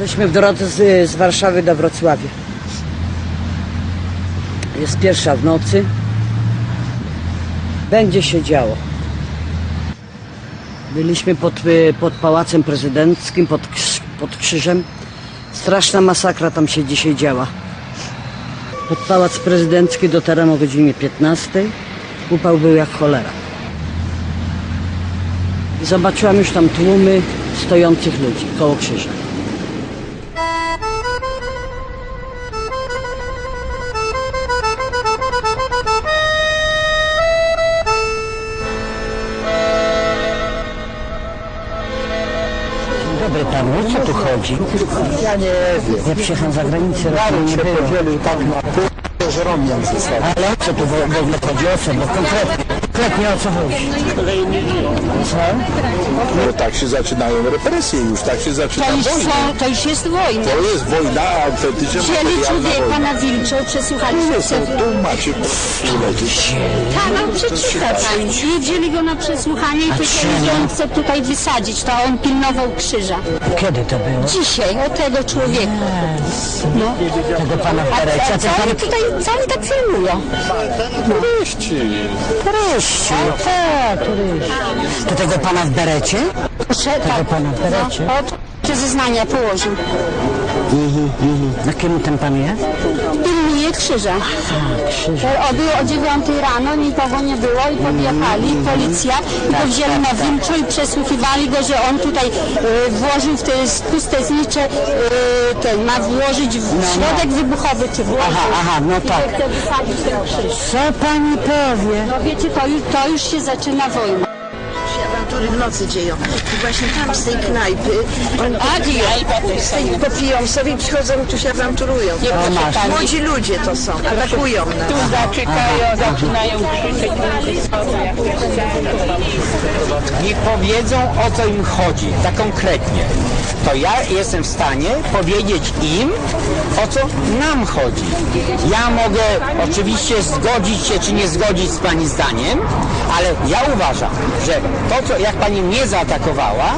Jesteśmy w drodze z, z Warszawy do Wrocławia. Jest pierwsza w nocy. Będzie się działo. Byliśmy pod, y, pod Pałacem Prezydenckim, pod, pod krzyżem. Straszna masakra tam się dzisiaj działa. Pod Pałac Prezydencki dotarłem o godzinie 15. Upał był jak cholera. Zobaczyłam już tam tłumy stojących ludzi koło krzyża. O co tu chodzi? Ja nie wiem. Ja przyjechałem za granicę, Naród nie się było. podzielił tak na pół, że Romian został. Ale o co tu w w ogóle chodzi? O co? Bo konkretnie, konkretnie o co chodzi? No tak się zaczynają represje już, tak się zaczyna To już, wojna. są, to już jest wojna. To jest wojna, autentycznie Wzięli człowieka na wilczo, przesłuchali Nie się. są, tu macie pff, lecieć. Pana przeczyta pani. I wzięli go na przesłuchanie i powiedzieli, że on chce tutaj wysadzić, to on pilnował krzyża. Kiedy to było? Dzisiaj o tego człowieka. No. Tego pana w A, a co oni tutaj, co oni tak filmują? Turyści. turyści. Tak, turyści. To tego pana w berecie? Proszę, Tego pana w berecie? No, od zeznania położył. Na kim ten pan jest? Pilnuje krzyża. Krzyż. O, było o 9 rano, nikogo nie było i podjechali, policja i go wzięli na wilczo i przesłuchiwali go, że on tutaj e, włożył w te puste znicze, e, ten, ma włożyć w środek wybuchowy, czy włożył. Aha, aha, no I tak. chce wysadzić ten krzyż. Co pani powie? No wiecie, to już, to już się zaczyna wojna. Awantury w nocy dzieją. I właśnie tam z tej knajpy oni knajpa z tej popiją sobie i przychodzą i tu się awanturują. masz. Młodzi ludzie to są, atakują nas. Tu zaczykają, zaczynają krzyczeć. Niech powiedzą o co im chodzi, tak konkretnie. To ja jestem w stanie powiedzieć im, o co nam chodzi. Ja mogę oczywiście zgodzić się czy nie zgodzić z Pani zdaniem, ale ja uważam, że to, co, jak Pani mnie zaatakowała,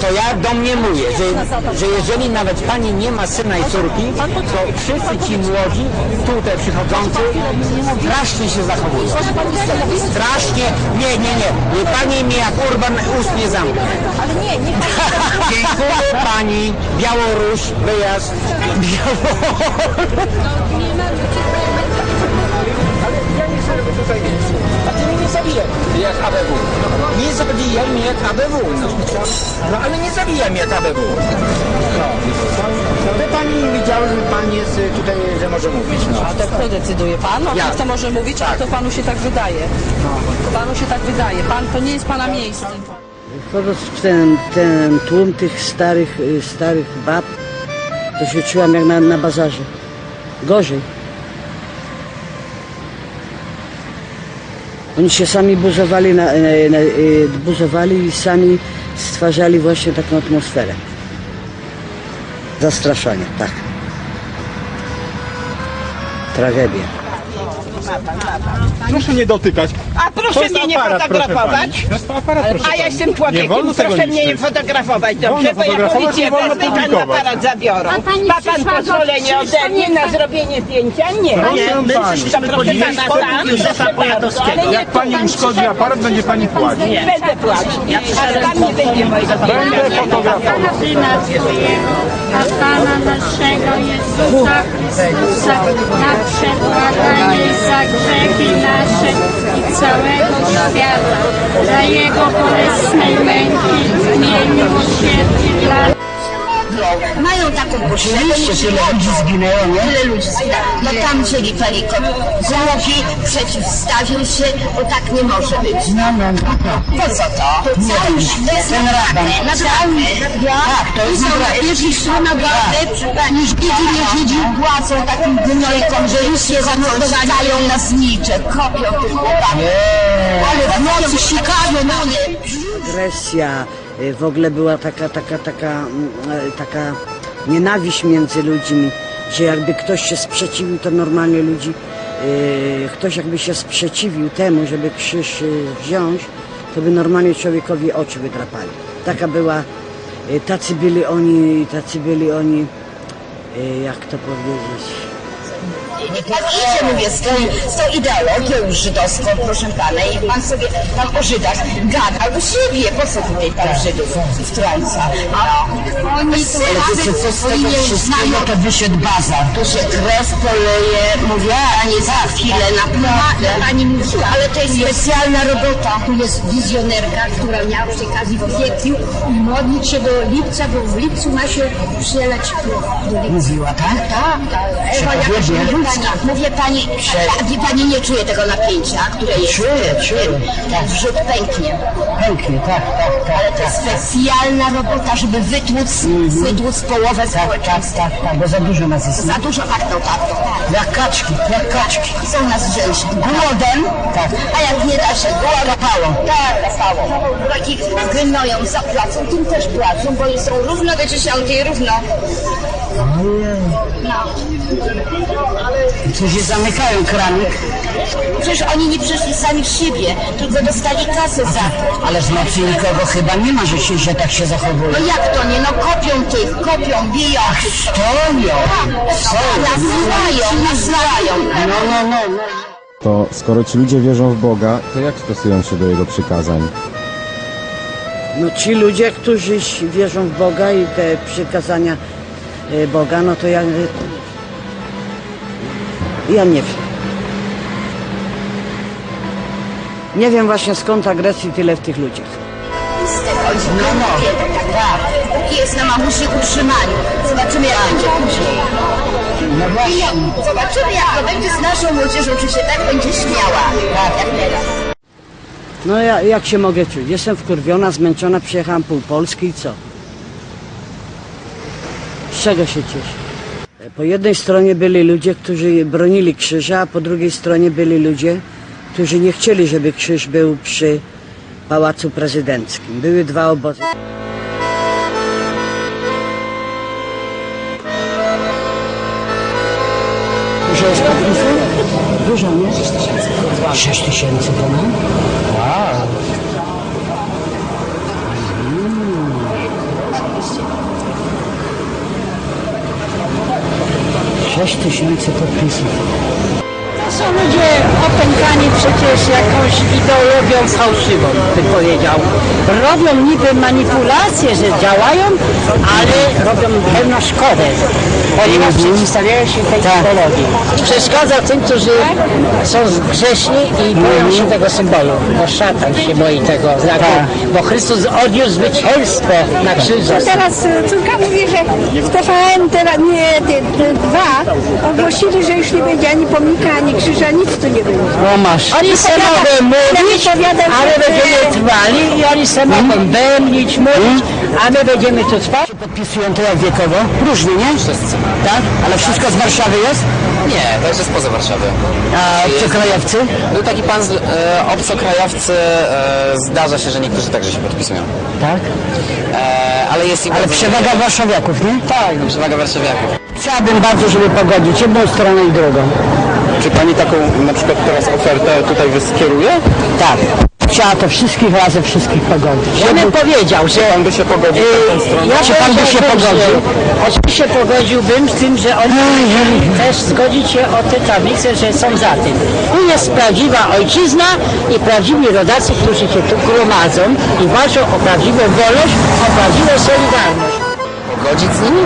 to ja domniemuję, że, że jeżeli nawet Pani nie ma syna i córki, to wszyscy ci młodzi, tutaj przychodzący, strasznie się zachowują. Strasznie, nie, nie, nie. Pani mnie jak Urban ust nie zamknie. Ale nie, nie. Dziękuję Pani. Białoruś, wyjazd. A ty mnie nie zabijaj jak ABW. Nie zabijaj mnie jak ABW. No, no ale nie zabijaj mnie jak ABW. No. By pani widział, że pan jest y, tutaj, że może mówić. No. A to kto decyduje? Pan? O Ja. kto może mówić, a to panu się tak wydaje. Panu się tak wydaje. Pan to nie jest pana miejsce. Wchodząc w ten, ten tłum tych starych, y, starych bab, to się czułam jak na, na bazarze. Gorzej. Oni się sami buzowali, na, na, na, y, buzowali i sami stwarzali właśnie taką atmosferę. Zastraszanie, tak. Tragedia. Proszę nie dotykać. A To proszę jest mnie nie aparat, proszę fotografować. pani. To jest aparat, proszę A ja pani. jestem Nie człowiekiem, wolno tego proszę mnie nie niszczyć. fotografować, dobrze? Bo ja fotografować, policję nie wolno wezmę i pan publikować. aparat zabiorą. pani Ma pan przyszła do pozwolenie ode mnie na zrobienie zdjęcia? Nie. Proszę nie. pani. To proszę pana Józefa Jak pani uszkodzi aparat, będzie pani płacić. Nie będę płacić. Ale pan nie będzie mojego Będę fotografował. A Pana naszego Jezusa Chrystusa na przebłaganie za grzechy nasze i całego świata, za Jego bolesnej męki, miej miłosierdzie dla Mają taką potrzebę. Tyle ludzi zginęło, nie? Tyle ludzi zginęło. No tam wzięli paliko. Głupi przeciwstawił się, bo tak nie może być. No, no, no. Po co to? Cały świat Ten raban. Naprawdę. Tak, to jest naprawdę. Jeśli szło na galę, niż Bidzi nie wiedział płacą takim gnojkom, że już się zastają na znicze, kopią tych chłopaków. Ale w nocy sikają, no nie. agresja, w ogóle była taka, taka, taka, mm, e, taka nienawiść między ludźmi, że jakby ktoś się sprzeciwił, to normalnie ludzi, y, ktoś jakby się sprzeciwił temu, żeby krzyż y, wziąć, to by normalnie człowiekowi oczy wydrapali. Taka była y, tacy byli oni, tacy byli oni, y, jak to powiedzieć, Niech pan idzie, mówię, z tą, z tą ideologią żydowską, proszę pana, i pan sobie tam o Żydach gada do siebie. Po co tutaj pan Żydów wtrąca? A oni to wiecie co, z tego wszystkiego to wyszedł bazar. tu się krew poleje, mówię, pani za chwilę naprawdę. Pani mówiła, ale to jest specjalna robota. Tu jest wizjonerka, która miała przy okazji w kwietniu modlić się do lipca, bo w lipcu ma się do lipca. Mówiła, tak? Tak, tak. Ewa jakaś Mówię pani, a, wie pani nie czuje tego napięcia, które jest. Czuję, czuję. Tak, wrzut pęknie. Pięknie, tak, tak, tak. Ale to jest specjalna robota, żeby wytłuc, wytłuc połowę społeczeństwa. Tak, tak, bo za dużo nas jest. Za dużo tak, no tak, no tak. Jak kaczki, jak kaczki. Chcą nas wziąć głodem, Tak. a jak nie da się głodem, Kapałą. tak, kapało. Takich gnoją za placą, tym też płacą, bo oni są równo do dziesiątej, równo. Co się zamykają krany, Przecież oni nie przyszli sami z siebie, tylko dostali kasę za to. ale znaczy nikogo chyba nie ma, że, się, że tak się zachowuje. No jak to nie? No kopią tych, kopią, biją. Stoją! Nazywają, nazywają. No, no, no, no. To skoro ci ludzie wierzą w Boga, to jak stosują się do Jego przykazań? No ci ludzie, którzy wierzą w Boga i te przykazania e, Boga, no to ja, ja nie wiem. Nie wiem właśnie skąd agresji tyle w tych ludziach. No, no. Tak. Póki jest na mamusi utrzymaniu. Zobaczymy jak będzie później. No właśnie. Zobaczymy jak to będzie z naszą młodzieżą, czy się tak będzie śmiała. Tak, jak teraz. No ja, jak się mogę czuć? Jestem wkurwiona, zmęczona, przyjechałam pół Polski i co? Z czego się cieszę? Po jednej stronie byli ludzie, którzy bronili krzyża, a po drugiej stronie byli ludzie, którzy nie chcieli, żeby krzyż był przy Pałacu Prezydenckim. Były dwa obozy. Dużo jest podpisów? Dużo, nie? 6 tysięcy. 6 tysięcy ponad? Wow. Sześć tysięcy podpisów. To są ludzie opętani przecież jakąś ideologią fałszywą, bym powiedział. Robią niby manipulacje, że działają, ale robią pełną szkodę, ponieważ przeciwstawiają się tej ideologii. Przeszkadza tym, którzy są grzeszni i boją się tego symbolu, bo szatan się boi tego znaku, bo Chrystus odniósł zwycięstwo na krzyżu. Teraz córka mówi, że w TVN teraz nie te, te dwa ogłosili, że już nie będzie ani pomnika, ani krzyża, nic tu nie będzie. No masz. Oni se powiada- mogą mówić, ja powiadam, a my że- będziemy trwali i oni se mogą bębnić, mówić, a my będziemy tu spać. Podpisują to jak wiekowo? Różnie, nie? Wszyscy. Tak? Ale wszystko z Warszawy jest? Nie, to już jest poza Warszawy. A obcokrajowcy? Był taki pan, z, e, obcokrajowcy, e, zdarza się, że niektórzy także się podpisują. Tak. E, ale jest i Ale bardzo- przewaga warszawiaków, nie? Tak, no, przewaga warszawiaków. Chciałabym bardzo, żeby pogodzić jedną stronę i drugą. Czy pani taką na przykład teraz ofertę tutaj skieruje? Tak. Chciała to wszystkich razem, wszystkich pogodzić. Ja bym powiedział, że Pan by się pogodził na tą stronę? ja Czy pan by się powiedziałbym, pogodził? że- Oczywiście pogodziłbym z tym, że oni też zgodzić się o te tablice, że są za tym. Tu jest prawdziwa ojczyzna i prawdziwi rodacy, którzy się tu gromadzą i walczą o prawdziwą wolność, o prawdziwą solidarność. Pogodzić z nimi?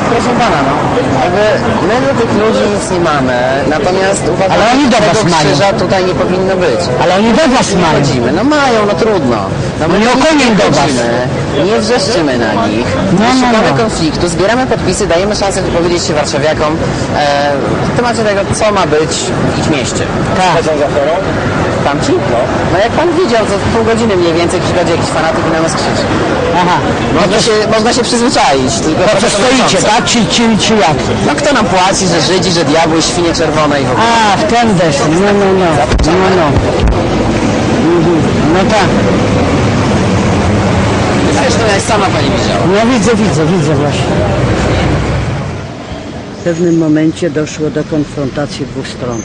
Proszę pana, no. Jakby my do tych ludzi nic nie mamy, natomiast uważam, Ale oni że do tego was mają. krzyża tutaj nie powinno być. Ale oni do was mają. Chodzimy, no mają, no trudno. No my Nie nich okonią do was. Nie wrzeszczymy na nich, No, nie no, szukamy no. konfliktu, zbieramy podpisy, dajemy szansę wypowiedzieć się warszawiakom e, w temacie tego, co ma być w ich mieście. Tak. Tamci? No. no jak pan widział, to pół godziny mniej więcej przychodzi jakiś fanatyk i na nas krzyczy. Aha. Można się, można się przyzwyczaić, tylko To co trochę stoicie, tak? Czy, czy, czy jak? No kto nam płaci, że Żydzi, że diabły, świnie czerwone i w ogóle. A, w ten deseń. No, no, no. No, no. Mhm. No tak. Zresztą jak sama pani widziała. No widzę, widzę, widzę właśnie. W pewnym momencie doszło do konfrontacji dwóch stron.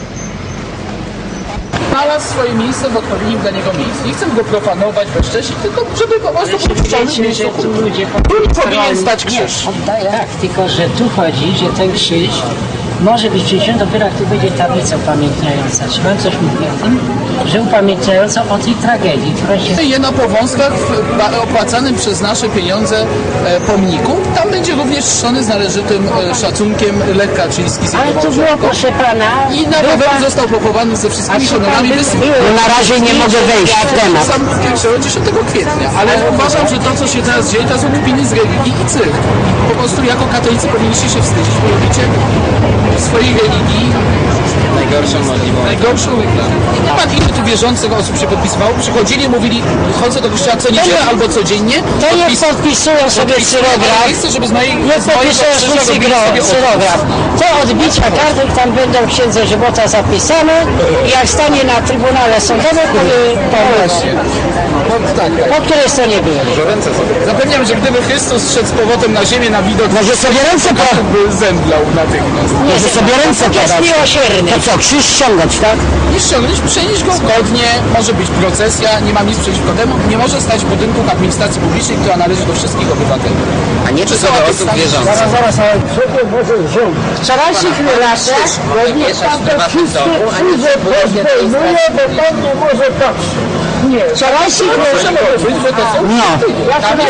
Znalazł swoje miejsce w odpowiednim dla niego miejscu. Nie chcę go profanować, bezcześcić, tylko żeby po prostu był w Wiecie, miejscu, ludzie powinien stać krzyż. Tak, tylko że tu chodzi, że ten krzyż może być przyniesiony dopiero jak tu będzie tablica upamiętniająca. Czy Pan coś mówi o tym? Że upamiętniająca o tej tragedii, która się... Je na powązkach w ba- opłacanym przez nasze pieniądze e, pomniku. Tam będzie również czczony z należytym e, szacunkiem Lech Kaczyński z Ale to było, proszę Pana... I na był rowerze pan- został pochowany ze wszystkimi honorami był- Na razie nie mogę wejść w temat. Sam 10 kwietnia, ale uważam, że to, co się teraz dzieje, to są kpiny z religii i cyrk. Po prostu jako katolicy powinniście się wstydzić, bo robicie w swojej religii Najgorszą możliwą. najgorszą reklamę. I nie pan ile tu wierzących osób się podpisywało, przychodzili, mówili, chodzę do kościoła co niedzielę albo codziennie. To nie podpisują sobie cyrograf. Nie chcę, żeby z mojej Nie z mojego podpisują krzyża sobie robili cyrograf. cyrograf. Te odbicia kartek tam będą księdze żywota zapisane i jak stanie na Trybunale Sądowym, No, tak, tak. po której stronie było. Zapewniam, że gdyby Chrystus szedł z powrotem na ziemię na widok, Może sobie ręce po... by zemdlał natychmiast. Może sobie ręce To jest podać. miłosierny. To co, krzyż ściągać, tak? Nie ściągnąć, przenieść go zgodnie, może być procesja, nie mam nic przeciwko temu, nie może stać w budynku administracji publicznej, która należy do wszystkich obywateli. A nie Czy tylko do osób tam- wierzących. Zaraz, zaraz, wczorajszych relacjach Nie mieszać w prywatnym domu, a nie zdejmuje, bo pan nie może patrzeć. Nie. Wczorajszych No.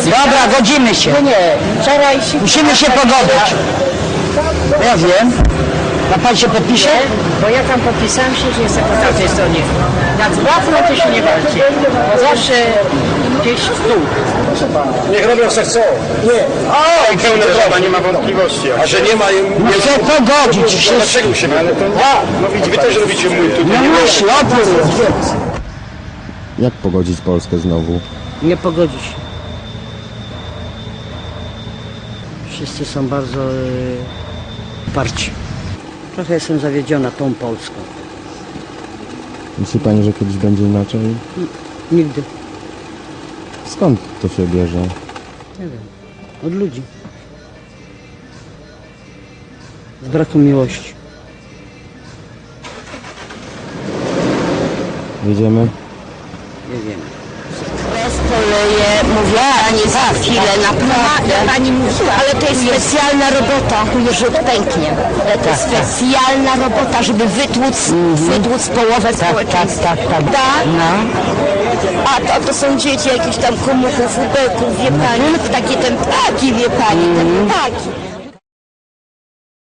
Dobra, godzimy się. Nie, nie. Wczorajszych Musimy się pogodzić. Ja wiem. A pan się podpisze? Bo ja tam podpisałem się, że jestem po tamtej stronie. Nad łatwo to się nie walczy. Bo zawsze gdzieś tu. Niech robią se chcą. Nie. O, i pełne prawa, nie ma wątpliwości. A że nie ma... No chcę pogodzić wszystko. dlaczego się ale to... No widzi, wy też robicie mój tu. No właśnie. Jak pogodzić Polskę znowu? Nie pogodzi się. Wszyscy są bardzo y, uparci. Trochę jestem zawiedziona tą Polską. Myśli Pani, że kiedyś będzie inaczej? Nigdy. Skąd to się bierze? Nie wiem. Od ludzi. Z braku miłości. Jedziemy? Nie wiem. Poleje, mówiła Pani za chwilę, naprawdę. Pani mówiła, ale to jest specjalna robota, już pęknie. Ale to jest specjalna robota, żeby wytłuc, wytłuc połowę społeczeństwa. Tak, tak, tak. A to, to są dzieci jakichś tam komuchów, ubeków, wie Pani, takie ten taki, wie Pani, ten taki.